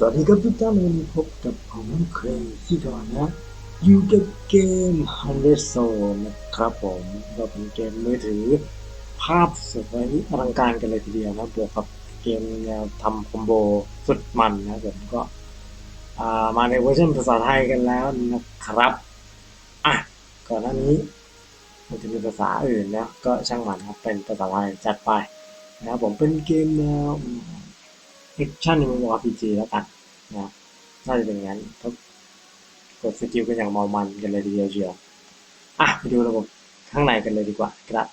สวัสดีครับทุกท่านวันนี้พบกับผมเครซี่ดอนนะ อยู่กับเกม Hundred Soul นะครับผมก็เป็นเกมมือถือ ภาพสวยอลังการกันเลยทีเดียวนะบวกกับเกมแนวทำคอมโบสุดมันนะผมก็มาในเวอร์ชันภาษาไทยกันแล้วนะครับ อะ ก่อนหน้านี้ มันจะมีภาษาอื่นนะ ก็ช่างมันครับเป็นภาษาไทยจัดไปนะผมเป็นเกมแนว แอคชั่นในมุม RPG แล้วกันนะน่าจะเป็นอย่างนั้นเพรากดสกิลกันอย่างเมามันกันเลยทีเดียวเชียวอะไปดูระบบข้างในกันเลยดีกว่าครับ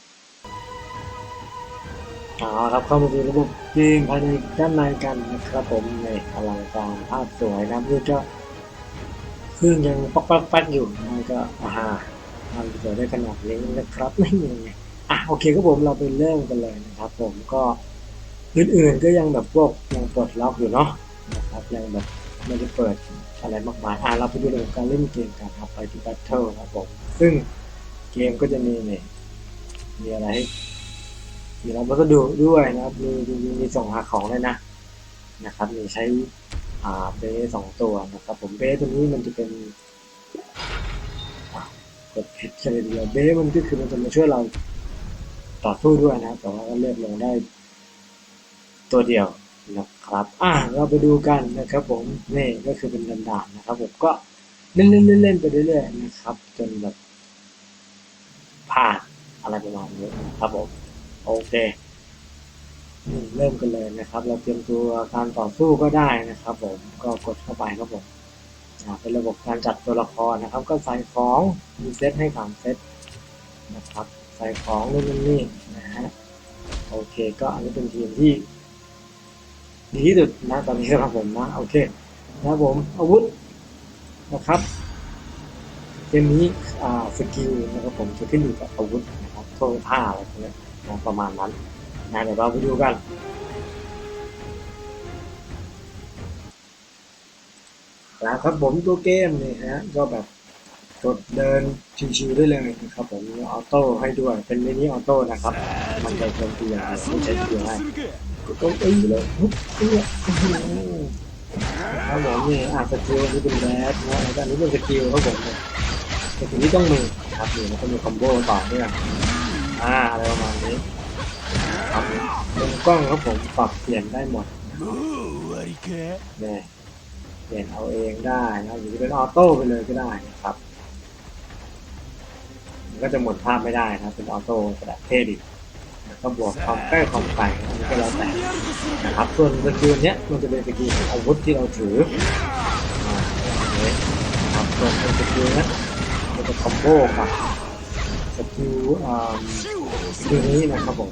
เอาครับเข้ามาดูระบบเกมภายในด้านในกันนะครับผมในอลังการภาพสวยนะนี่ก็เครื่องยังป๊อกป๊กป๊กอยู่นะก็อ่าทำสวยได้ขนาดนี้นะครับไม่มีไงอะโอเคครับผมเราไปเริ่มกันเลยนะครับ ผมก็ อื่นๆก็ยังแบบพวกยังปลดล็อกอยู่เนาะนะครับยังแบบไม่ได้เปิดอะไรมากมายอะเราไปดูเรื่องการเล่นเกมกันครับไปที่ Battle ครับผมซึ่งเกมก็จะมีเนี่ยมีอะไรมีเราก็ดูด้วยนะครับมีมีมีส่งหาของเลยนะนะครับมีใช้อ่าเบสสองตัวนะครับผมเบสตัวนี้มันจะเป็นกดผิดเลยเดียวเบสมันก็คือมันจะมาช่วยเราต่อสู้ด้วยนะแต่ว่าก็เลือกลงได้ ตัวเดียวนะครับอะเราไปดูกันนะครับผมนี่ก็คือเป็นด่านๆนะครับผมก็เล่นเล่นเล่นไปเรื่อยๆนะครับ จนแบบผ่านอะไรประมาณนี้นะครับผมโอเคนี่เริ่มกันเลยนะครับ เราเตรียมตัวการต่อสู้ก็ได้นะครับผมก็กดเข้าไปครับผมเป็นระบบการจัดตัวละครนะครับ ก็ใส่ของมีเซตให้สามเซตนะครับ ใส่ของนู่นนี่นะฮะโอเค ก็อันนี้เป็นทีมที่ ดีที่สุดนะตอนนี้สำหรับผมนะโอเคนะครับผมอาวุธนะครับเกมนี้อ่าสกิลนะครับผมจะขึ้นอยู่กับอาวุธนะครับโซ่ท่าอะไรพวกนี้นะประมาณนั้นนะเดี๋ยวเราไปดูกันแล้วครับผมตัวเกมเนี่ยฮะก็แบบ ดเดินชิวๆได้เลยนะครับผมออโต้ให้ด้วยเป็นมินิออโต้นะครับ มันจะโจมตีอย่างไม่ใช่เพียงให้ก็องเอ้ยเลยฮุบเอ้ยครับผมนี่อะสกิลนี่เป็นแบทนะอันนี้เป็นสกิลครับผมสกิลนี้ต้องมือครับมือมันก็มีคอมโบต่อเนื่องอ่าอะไรประมาณนี้ครับมุมกล้องครับผมปรับเปลี่ยนได้หมดนี่เปลี่ยนเอาเองได้นะครับหรือเป็นออโต้ไปเลยก็ได้นะครับ ก็จะหมดภาพไม่ได้นะเป็นออโต้กระดาษเทดิก็บวกความใกล้ความไกลนี่ก็แล้วแต่นะครับส่วนสกิลเนี้ยมันจะเป็นสกิลอาวุธที่เราถือนะครับส่วนสกิลเนี้ยมันจะคอมโบกับสกิลอ่าสกิลนี้นะครับผม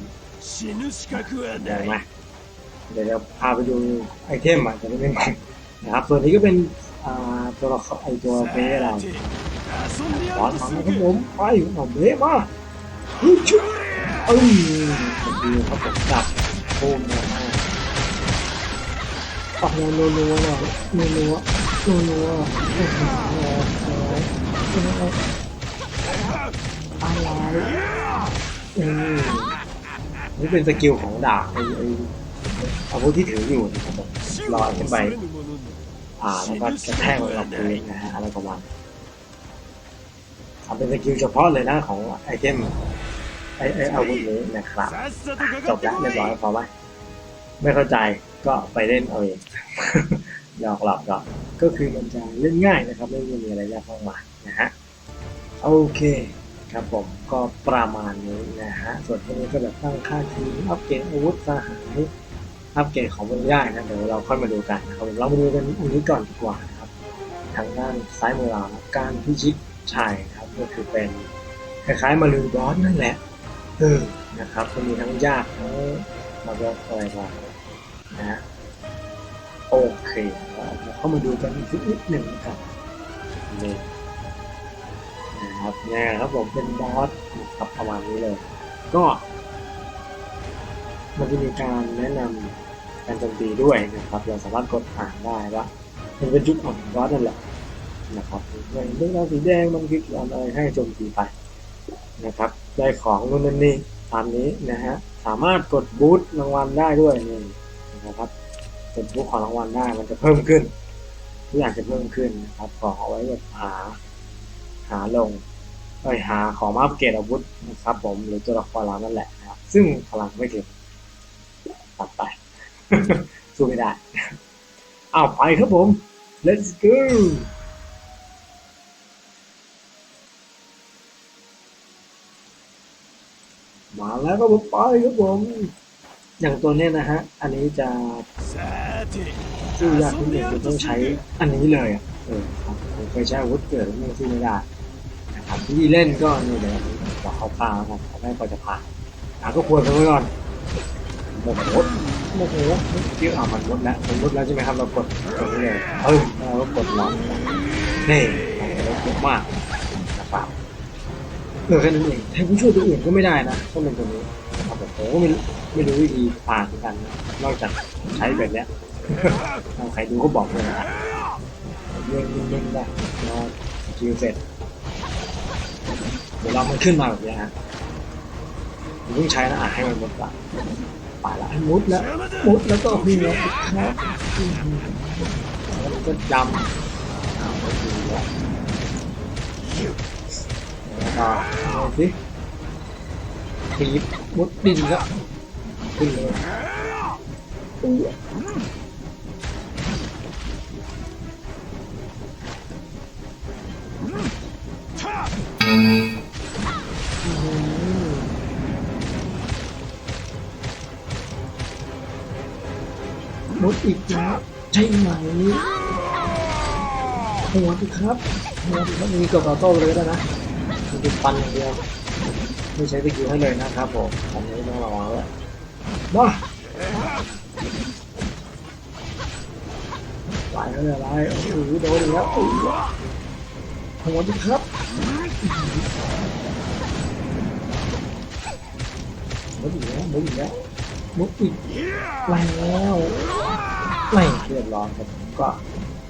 เดี๋ยวมาเดี๋ยวเราพาไปดูไอเทมอะจะได้ไม่งงนะครับส่วนนี้ก็เป็นอ่าตัวละครไอตัวเพลเรา บอสมาครับผมไปผมเละมากชุบเอ้ยผมดูครับผมจับโค้งแรงมากออกแนวรัวๆหนโอยรัวๆรัวโอ้โหอะไรอืมนี่เป็นสกิลของดาบไอ้ไอ้อาวุธที่ถืออยู่นะครับลอยขึ้นไปผ่าแล้วก็กระแทกลงพื้นนะฮะแล้วก็วาง เป็นสกิลเฉพาะเลยนะของไอเทมไอไออาวุธนี้นะครับจบแล้วเรียบร้อยพอไหมไม่เข้าใจก็ไปเล่นเอาเองหยอกหลอบก็ก็คือมันจะเล่นง่ายนะครับไม่มีอะไรยากมากมานะฮะโอเคครับผมก็ประมาณนี้นะฮะส่วนพวกนี้ก็แบบตั้งค่าทีอัปเกรดอาวุธสหายอัปเกรดของมันยากนะเดี๋ยวเราค่อยมาดูกันนะครับเรามาดูกันอันนี้ก่อนดีกว่านะครับ ทางด้านซ้ายมือเราการพิชิตชัยครับ ก็คือเป็นคล้ายๆมาลือบอสนั่นแหละเออนะครับก็มีทั้งยากทั้งมาบอกอะไรมานะฮะโอเคเราเข้ามาดูกันอีกนิดหนึ่งนะครับนี่นะครับเนี่ยครับผมเป็นบอสนะครับประมาณนี้เลย ก็มันจะมีการแนะนำการโจมตีด้วยนะครับ เราสามารถกดอ่านได้ว่ามันเป็นจุดอ่อนของบอสนั่นแหละ นะครับอย่างเรื่องราวสีแดงมันคือการอะไรให้โจมตีไปนะครับ ได้ของนู่นนั่นนี่ตามนี้นะฮะสามารถกดบูทรางวัลได้ด้วยนี่นะครับเป็นพวกของรางวัลได้มันจะเพิ่มขึ้นทุกอย่างจะเพิ่มขึ้นนะครับของเอาไว้แบบหา หาลงเอ้ยหาของมาอัปเกรดอาวุธนะครับ ผมหรือตัวละครเรานั่นแหละนะครับ ซึ่งพลังไม่ถึงตัดไปสู้ไม่ได้อ้าวไปครับผม let's go มาแล้วก็ผมไปครับผม อย่างตัวเนี้ยนะฮะ อันนี้จะสู้ยากที่หนึ่งคือต้องใช้อันนี้เลยเออครับผมไปใช้อาวุธเกิดไม่สู้ไม่ได้นะครับที่เล่นก็นี่เดี๋ยขอเขาพาครับขอไม่พอจะผ่านอ่ก็ควรกันไว้ก่อนหมดหมดโมโหที่อ่ามันมดแล้วหมดแล้วใช่ไหมครับเรากดตรงนี้เลยเฮ้ยเรากดล็อกนี่ลดเกอะมาก เออแค่นั้นเองให้ผู้ช่วยตัวอื่นก็ไม่ได้นะต้องเป็นตัวนี้เอาแบกโอ้ไม่ไม่รู้วิธีผ่านกันนะอกจากใช้แบบนี้ยองใครดูก็บอกเลยนะเรื่องเรื่องได้รอคิวเสร็จเดี๋ยวเรามันขึ้นมาแบบนี้ฮะผมต้องใช้นะอะให้มันหมดละป่าละมุดละมุดแล้วก็มีเนาะครับก็ดำอ้าวไม่ดีหรอก ล้วก็เอาสิปีบมุดดินก็ขึ้นเลยมุดอีกแล้วใช่ไหมหัวสิครับหัวสิครับมีกดออโต้เลยก็ได้นะ มันเป็นปันอย่างเดียวไม่ใช้สกิลให้เลยนะครับผมอันนี้ต้องระวังด้วยมาไหลเลยไหลโอ้โหโดนแล้วโอ้โหหัวสิครับมุดอีกแล้วมุดอีกแล้วมุดอีกแล้วไม่เรียบร้อยครับก็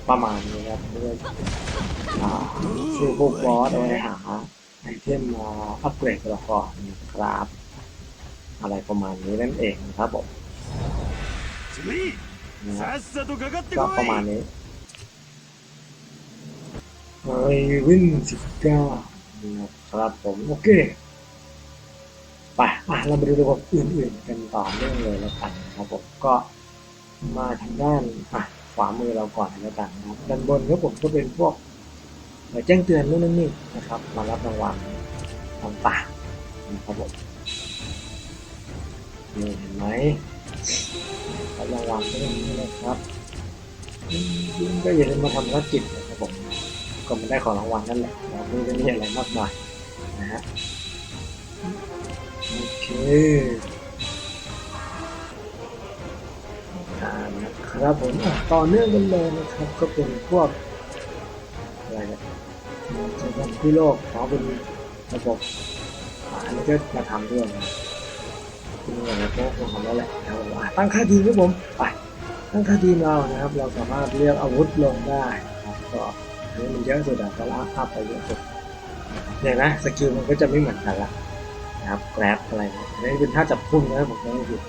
ประมาณนี้ครับเพื่อซื้อพวกบอสเอาไว้หาไอเทมมาอัปเกรดตัวละครนะครับ อะไรประมาณนี้นั่นเองครับผมก็ประมาณนี้ไอวินสิบเก้านะครับผมโอเคไปอะเรามาดูระบบอื่นๆกันต่อเรื่องเลยแล้วกันครับผมก็มาทางด้านอะ ขวามือเราก่อนแล้วกันนะครับด้านบนครับผมก็เป็นพวกเอ่อแจ้งเตือนนู่นนี่นะครับ มารับรางวัลต่างๆนะครับผมนี่เห็นไหมรับรางวัลก็อย่างนี้นะครับก็อย่าลืมมาทำธุรกิจนะครับผมก็มันได้ของรางวัลนั่นแหละราไม่ได้มีอะไรมากมายนะฮะโอเค ครับผมต่อเนื่องกันเลยนะครับ ก็เป็นพวกอะไรเนี่ยจะทำที่โลกเขาเป็นระบบอันนี้ก็มาทำด้วยนะคุณอย่างนี้ก็คงทำแล้วแหละนะครับผมตั้งค่าทีครับผมไปตั้งค่าทีเรานะครับ เราสามารถเลือกอาวุธลงได้ครับก็อันนี้มันเยอะสุดอะก็ลากอัพไปเยอะสุดเนี่ยนะสกิลมันก็จะไม่เหมือนกันละนะครับแกร็บอะไรนี่ยอันนี้เป็นท่าจับพุ่งนะครับผมไม่ผิด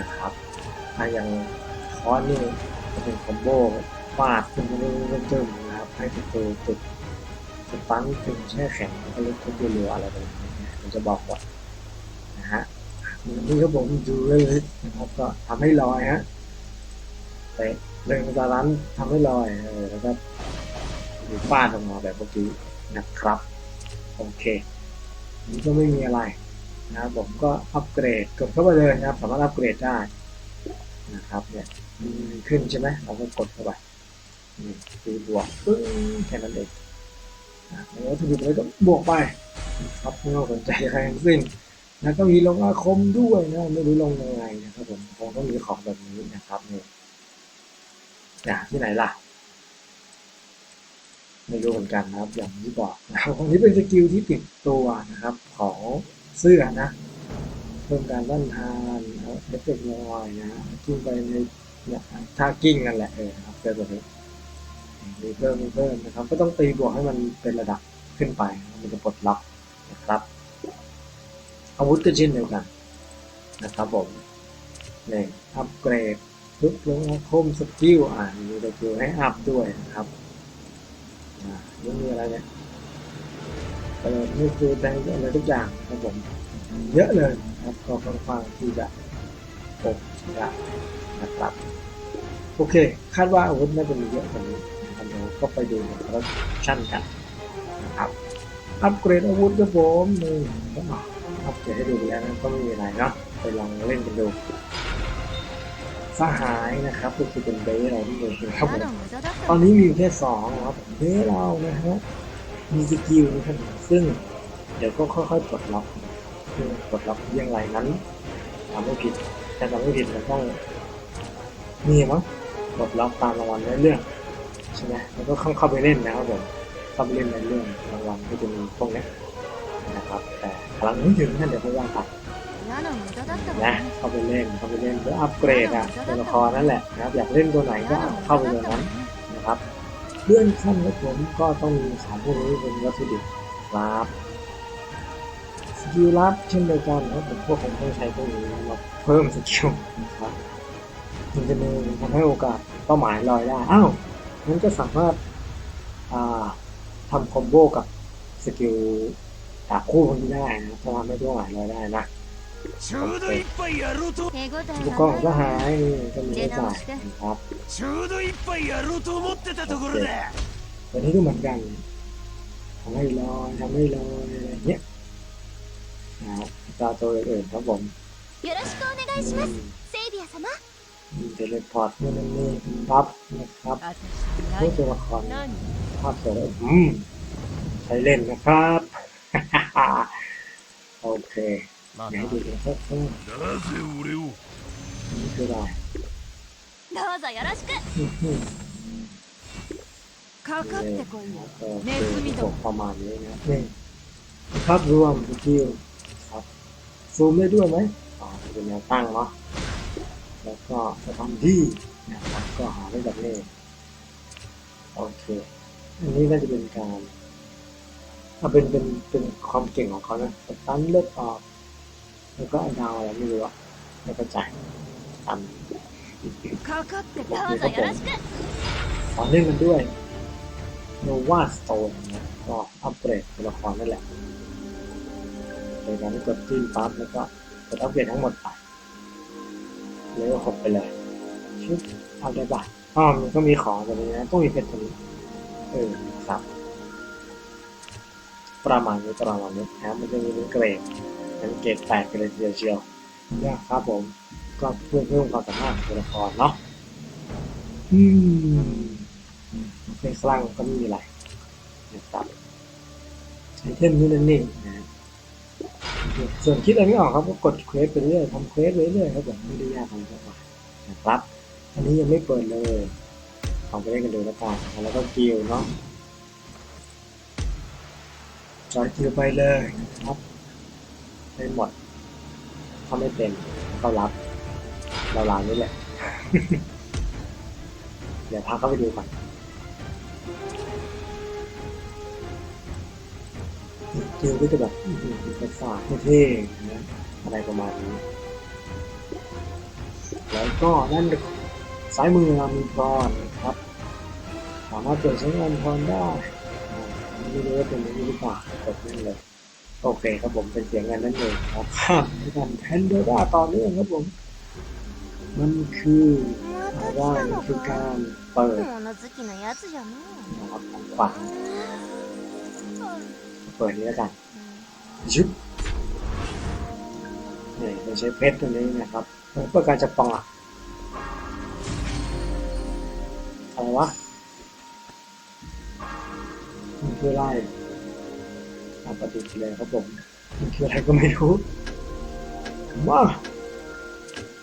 นะครับถ้าอย่าง คอนนี่จะเป็นคอมโบฟาดขึ้นไปเรื่อยๆนะครับให้ประตูติดสตันถึงแช่แข็งแล้วก็เล็กทุบเรืออะไรแบบนี้นะผมจะบอกก่อนนะฮะนี่ครับผมดูเลยนะครับก็ทำให้ลอยฮะเตะเร่งตาลันทำให้ลอยเออแล้วก็ฟาดออกมาแบบเมื่อกี้นะครับโอเคนี่ก็ไม่มีอะไรนะครับผมก็อัปเกรดกดเข้าไปเลยนะครับ สามารถอัปเกรดได้นะครับเนี่ย ขึ้นใช่ไหมเราก็กดเข้าไปนี่ตีบวกปึ้งแค่นั้นเองอะแล้ววัตถุดิบอะไรก็บวกไปนะครับไม่ต้องสนใจใครทั้งสิ้นแล้วก็มีลงอาคมด้วยนะไม่รู้ลงยังไงนะครับผมคงต้องมีของแบบนี้นะครับเนี่ยอย่าที่ไหนล่ะ ไม่รู้เหมือนกันนะครับ อย่างที่บอกนะครับอันนี้เป็นสกิลที่ติดตัวนะครับ ของเสื้อนะเพิ่มการต้านทานเอฟเฟกต์ลอยนะกิ้งไปใน เนี่ยท่ากิ้งนั่นแหละเออครับเจอตัวนี้มีเพิ่มมีเพิ่มนะครับ ก็ต้องตีบวกให้มันเป็นระดับขึ้นไป มันจะปลดล็อกนะครับ อาวุธก็เช่นเดียวกันนะครับผมเนี่ยอัปเกรดทุกลงอาคมสกิลอ่ามีสกิลให้อัพด้วยนะครับอ่านี่มีอะไรเนี่ยเออนี่คือแบงค์อะไรทุกอย่างครับผมเยอะเลยนะครับก็ค่อนข้างที่จะปกจะะครับ โอเค คาดว่าอาวุธน่าจะมีเยอะกว่านี้ครับก็ไปดูในคอร์รัชันกันนะครับ อัปเกรดอาวุธครับผมนี่อัปเกรดให้ดูแล้วนะก็ไม่มีอะไรเนาะไปลองเล่นกันดูสหายนะครับก็คือเป็นเบสเราที่เลนครับผมตอนนี้มีแค่สองครับเบสเรานะฮะมีสกิลนะครับซึ่งเดี๋ยวก็ค่อยๆปลดล็อกปลดล็อกเรื่องไรนั้นทำไม่ผิดแต่ทำไม่ผิดมันต้อง มีมั้งแบล็อกตามรางวัลในเรื่องใช่ไหมแล้วก็เข้าไปเล่นนะครับผมเข้าไปเล่นในเรื่องรางวัลก็จะมีพวกนี้นะครับ แต่พลังนี้ถึงนั่นเดี๋ยวพยายามตัดนะเข้าไปเล่นเข้าไปเล่นเพื่ออัปเกรดอะตัวละครนั่นแหละนะครับอยากเล่นตัวไหนก็เข้าไปเล่นั้นนะครับเลื่อนขั้นและผมก็ต้องมีสามพวกนี้เป็นวัตถุดิบรับสกิลรับเช่นเดียวกันนะผมพวกผมต้องใช้พวกนี้มาเพิ่มสกิลนะครับ มันจะมีทำให้โอกาสเป้าหมายลอยได้อ้าวมันก็สามารถอ่าทำคอมโบกับสกิลดาบคู่พวกนี้ได้นะจะทำให้เป้าหมายลอยได้นะ ちょうど一杯やろうと手応え ลูกกล้อง が ก็ ない หายนี่ก็มีได้จ่ายนะครับ ちょうど一杯やろうと思ってたところだ ตัวนี้ก็เหมือนกันทำให้ลอยทำให้ลอยอะไรเงี้ยนะครับตาตัวอื่นๆครับผม よろしくお願いしますセイビア様 มี เทเลพอร์ตนู่นนนนี่ปั๊บนะครับพวกตัวละครภาพสวยอืมใช้เล่นนะครับ โอเค ま เดี๋ยวให้ดูกันสักครู่ なぜ俺を นี่คืออะไร どうぞよろしく อื้อหือ かかってこいよ ก็คือผมประมาณนี้นะนี่ภาพรวมสกิลครับซูมได้ด้วยไหมอ๋อเป็นแนวตั้งเนาะ แล้วก็สถานที่นะครับก็หาได้แบบนี้โอเค อันนี้น่าจะเป็นการเอาเป็นเป็นเป็นความเก่งของเขานะสตันเลือดออก แล้วก็อดาวอะไรไม่รู้อะแล้วก็จ่ายตามบอกเลยก็เป็นขอเล่นมันด้วยโนวาสโตนนะก็อัปเกรดตัวละครนั่นแหละโดยการกดจิ้มปั๊บแล้วก็กดอัปเกรดทั้งหมดไป แล้วก็กไปเลยชุดเอาได้ปะอ๋อมันก็มีของตัวนี้นะต้องมีเพชรตัวนี้เออครับประมาณนี้ประมาณนี้นะมันจะมีเป็นเกรดเป็นเกรดแปดกันเลยทีเดียวเชียวนะครับผม ก็เพื่อเพิ่มความสามารถของตัวละครเนาะอืมในคลั่งก็ไม่มีอะไรนะครับไอเทมนู่นนั่นนี่นะ ส่วนคิดอะไรไม่ออกครับก็กดเควสไปเรื่อยทำเควสไปเรื่อยครับผมไม่ได้ยากอะไรมากมายนะครับ อันนี้ยังไม่เปิดเลยลองไปเล่นกันดูแล้วกันแล้วก็กิลเนาะจอยกิลไปเลยครับได้หมดถ้าไม่เป็นก็รับเราลานี่แหละ เดี๋ยวพาเข้าไปดูก่อน จิวก็จะแบบประสาทเท่ๆอะไรประมาณนี้ แล้วก็นั่นซ้ายมือเรามีพรนะครับสามารถเปลี่ยนใช้งานพรได้ไม่รู้ว่าเป็นนี้หรือเปล่าจบนั้นเลยโอเคครับผมเป็นเสียงงานนั่นเองครับข้ามกันแพนโดราตอนนี้ครับผม มันคือว่ามันคือการเปิดนของขวัญ ปิดนี้แล้วกันชุบนี่เราใช้เพชรตัวนี้นะครับเพื่อการจะปองอะอะไรวะมันคืออะไรเอาปฏิทินเลยครับผมมันคืออะไรก็ไม่รู้ว้า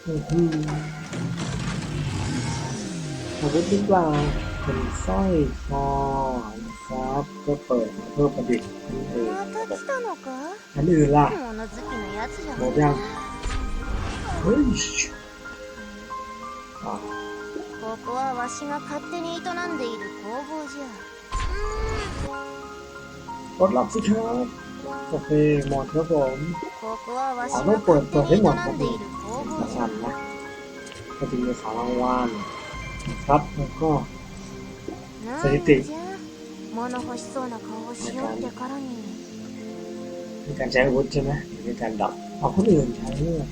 อื้อหืออาวุธหรือเปล่า เป็นสร้อยคอนะครับ ก็เปิดมาเพื่อประดิษฐ์นี่เอง また来たのか อันอื่นล่ะ 物好きなやつじゃ หม の ดยังเฮ้ยอ่า ここはわしが勝手に営んでいる工房じゃ ปลดล็อกสิครับโอเคหมดครับผม ここはわしあがの子勝手に営んでいる工 ส 房じ ชั ゃ นนะ ก็จะมีของรางวัลนะครับแล้วก็ สถิติมีการใช้อาวุธใช่ไหมหรือมีการดับเอาคนอื่นใช้ด้วย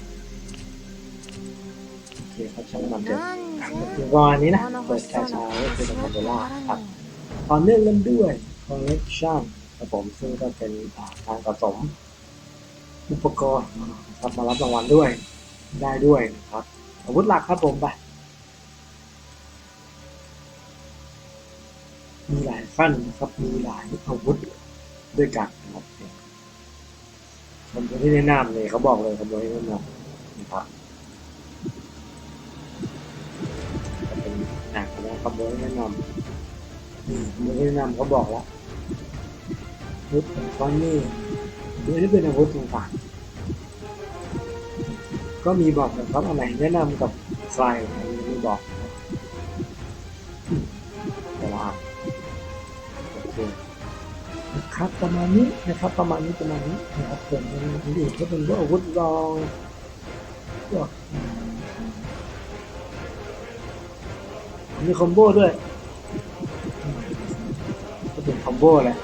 โอเคครับช่างมันเถอะอยู่ก่นนี้นะเปิดแารใช้คือสมบัติล่าครับตออเนื่องกันด้วย collection ครับผมซึ่งก็เป็นการผสมอุปกรณ์ครับมารับรางวัลด้วยได้ด้วยนะครับอาวุธหลักครับผมไป มีหลายขั้นนะครับ มีหลายอาวุธด้วยกันนะครับเนี่ยคำที่แนะนำเลยเขาบอกเลยคำที่แนะนำนะครับเป็นหนักนะคำที่แนะนำนี่คำที่แนะนำเขาบอกแล้วอาวุธของเขานี่ไม่ได้เป็นอาวุธต่างๆก็มีบอกนะครับอะไรแนะนำกับใครอันนี้บอก โอเคนะครับประมาณนี้นะครับประมาณนี้ประมาณนี้นะครับส่วนอันอื่นก็เป็นพวกอาวุธรองพวกอืมมีคอมโบด้วยอืมก็เป็นคอมโบแหละ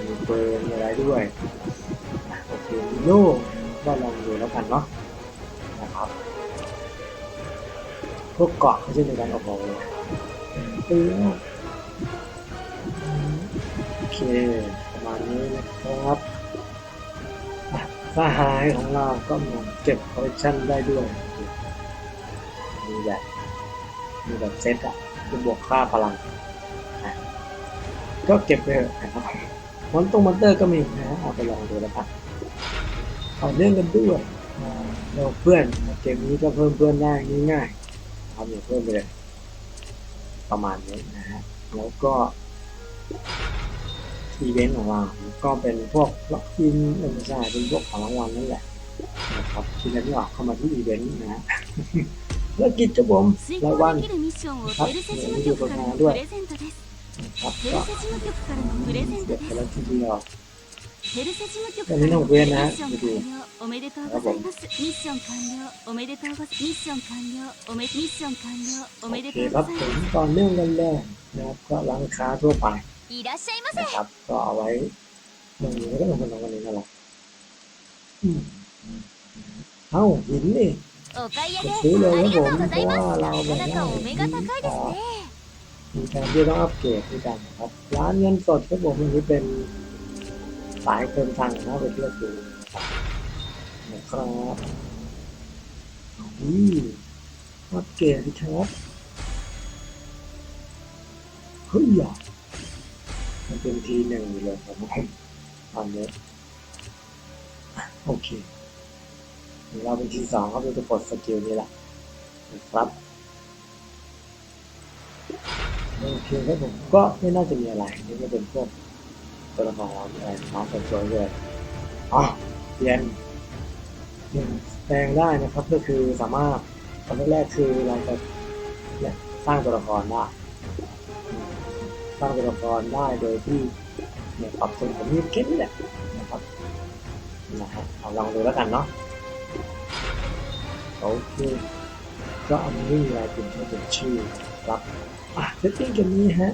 มีเปิร์มีอะไรด้วยอะโอเคมีโล่ก็ลองดูแล้วกันเนาะนะครับพวกเกาะเขาจะมีการออกแบบเลยเออโอเค ประมาณนี้นะครับสหายของเราก็เหมือนเก็บคอลเลคชันได้ด้วยมีแบบมีแบบเซตอะที่บวกค่าพลัง ก็เก็บไปเถอะนะครับมอนตรงมอนเตอร์ก็มีนะเอาไปลองดูแล้วกันเอาเนื่องกันด้วยเราเพื่อนเกมนี้ก็เพิ่มเพื่อนได้ง่ายๆทำอย่างเพิ่มไปเลยประมาณนี้นะฮะแล้วก็ อีเวนต์ของเรา ก็เป็นพวกล็อกอินไม่ใช่เป็นพวกของรางวัลนั่นแหละนะครับทีนี้ที่ออกเข้ามาที่อีเวนต์นะฮะธุกิจจมรายวันครับมีดูผลงานด้วยครับก็เด็ดแล้วทีเดียวอันนี้น้องเวียนนะดูดูครับผรับโอเคครับผมตอนเรื่องกันเลยนะครับก็ร้านค้าทั่วไป いらっしゃいませ นะครับ ก็เอาไว้ตรงนี้ก็ต้องเป็นตรงนี้นั่นแหละอืมเอ้าหินนี่ お買い上げซื้อเลย あ ค り รับผมがとうご เพ ざい ราะ ま ว่า す เรา な แบบ かな ว่า かお目が高いですね มีการที่ต้องอัปเกรดด้วยกันนะครับร้านเงินสดครับผมอันนี้เป็นสายเติมตังค์นะไปเที่ยวดูนะครับนะครับอืมอัปเกรดสิครับเฮ้ยอ่ะ มันเป็นทีหนึ่งอยู่เลยผมตอนนี้โอเคเดี๋ยวเราเป็นทีสองครับเราจะกดสกิลนี้แหละนะครับโอเคครับผมก็ไม่น่าจะมีอะไรนี่ก็เป็นพวกตัวละครอะไรน้องเป็นตัวเลยอ๋อเปลี่ยนเปลี่ยนแปลงได้นะครับก็คือสามารถตอนแรกคือเราจะสร้างตัวละครได้ สร้างตัวละครได้โดยที่เนี่ยปรับตรงผมนี่แค่นี้แหละนะครับนะฮะเอาลองดูแล้วกันเนาะโอเคก็อันนี้ไม่มีอะไรเป็นแค่เป็นชื่อครับอะเซตติ้งจะมีฮะ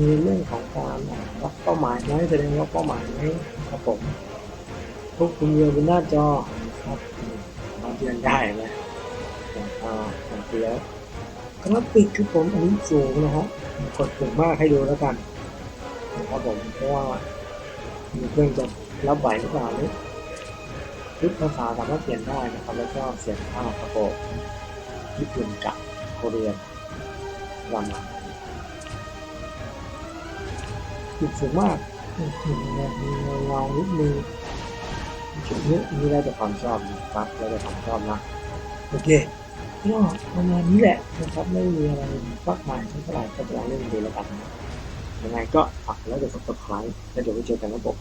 มีเรื่องของการอ่ารับเป้าหมายไหมแสดงว่าเป้าหมายไหมครับผมควบคุมเรือบนหน้าจอครับอืมาเรียนได้นะอ่าอ่าเดียวกราฟิกคือผมอันนี้สูงนะฮะ กดสูงมากให้ดูแล้วกันนะครับผมเพราะว่ามีเครื่องจะรับไหวหรือเปล่านี่ทุกภาษาสามารถเปลี่ยนได้นะครับ แล้วก็เสียงภาพครับผมญี่ปุ่นกับโคเรียนวันมาจุดสูงมากมีเงาเงานิดนึงจุดนี้นี่ได้แต่ความชอบนะครับได้แต่ความชอบนะ โอเค ก็ประมาณนี้แหละนะครับไม่มีอะไรมากมายเท่าไหร่ก็จะลองเล่นดูแล้วกันยังไงก็ฝากแล้วเดี๋ยวกด subscribe แล้วเดี๋ยวไปเจอกันนะผม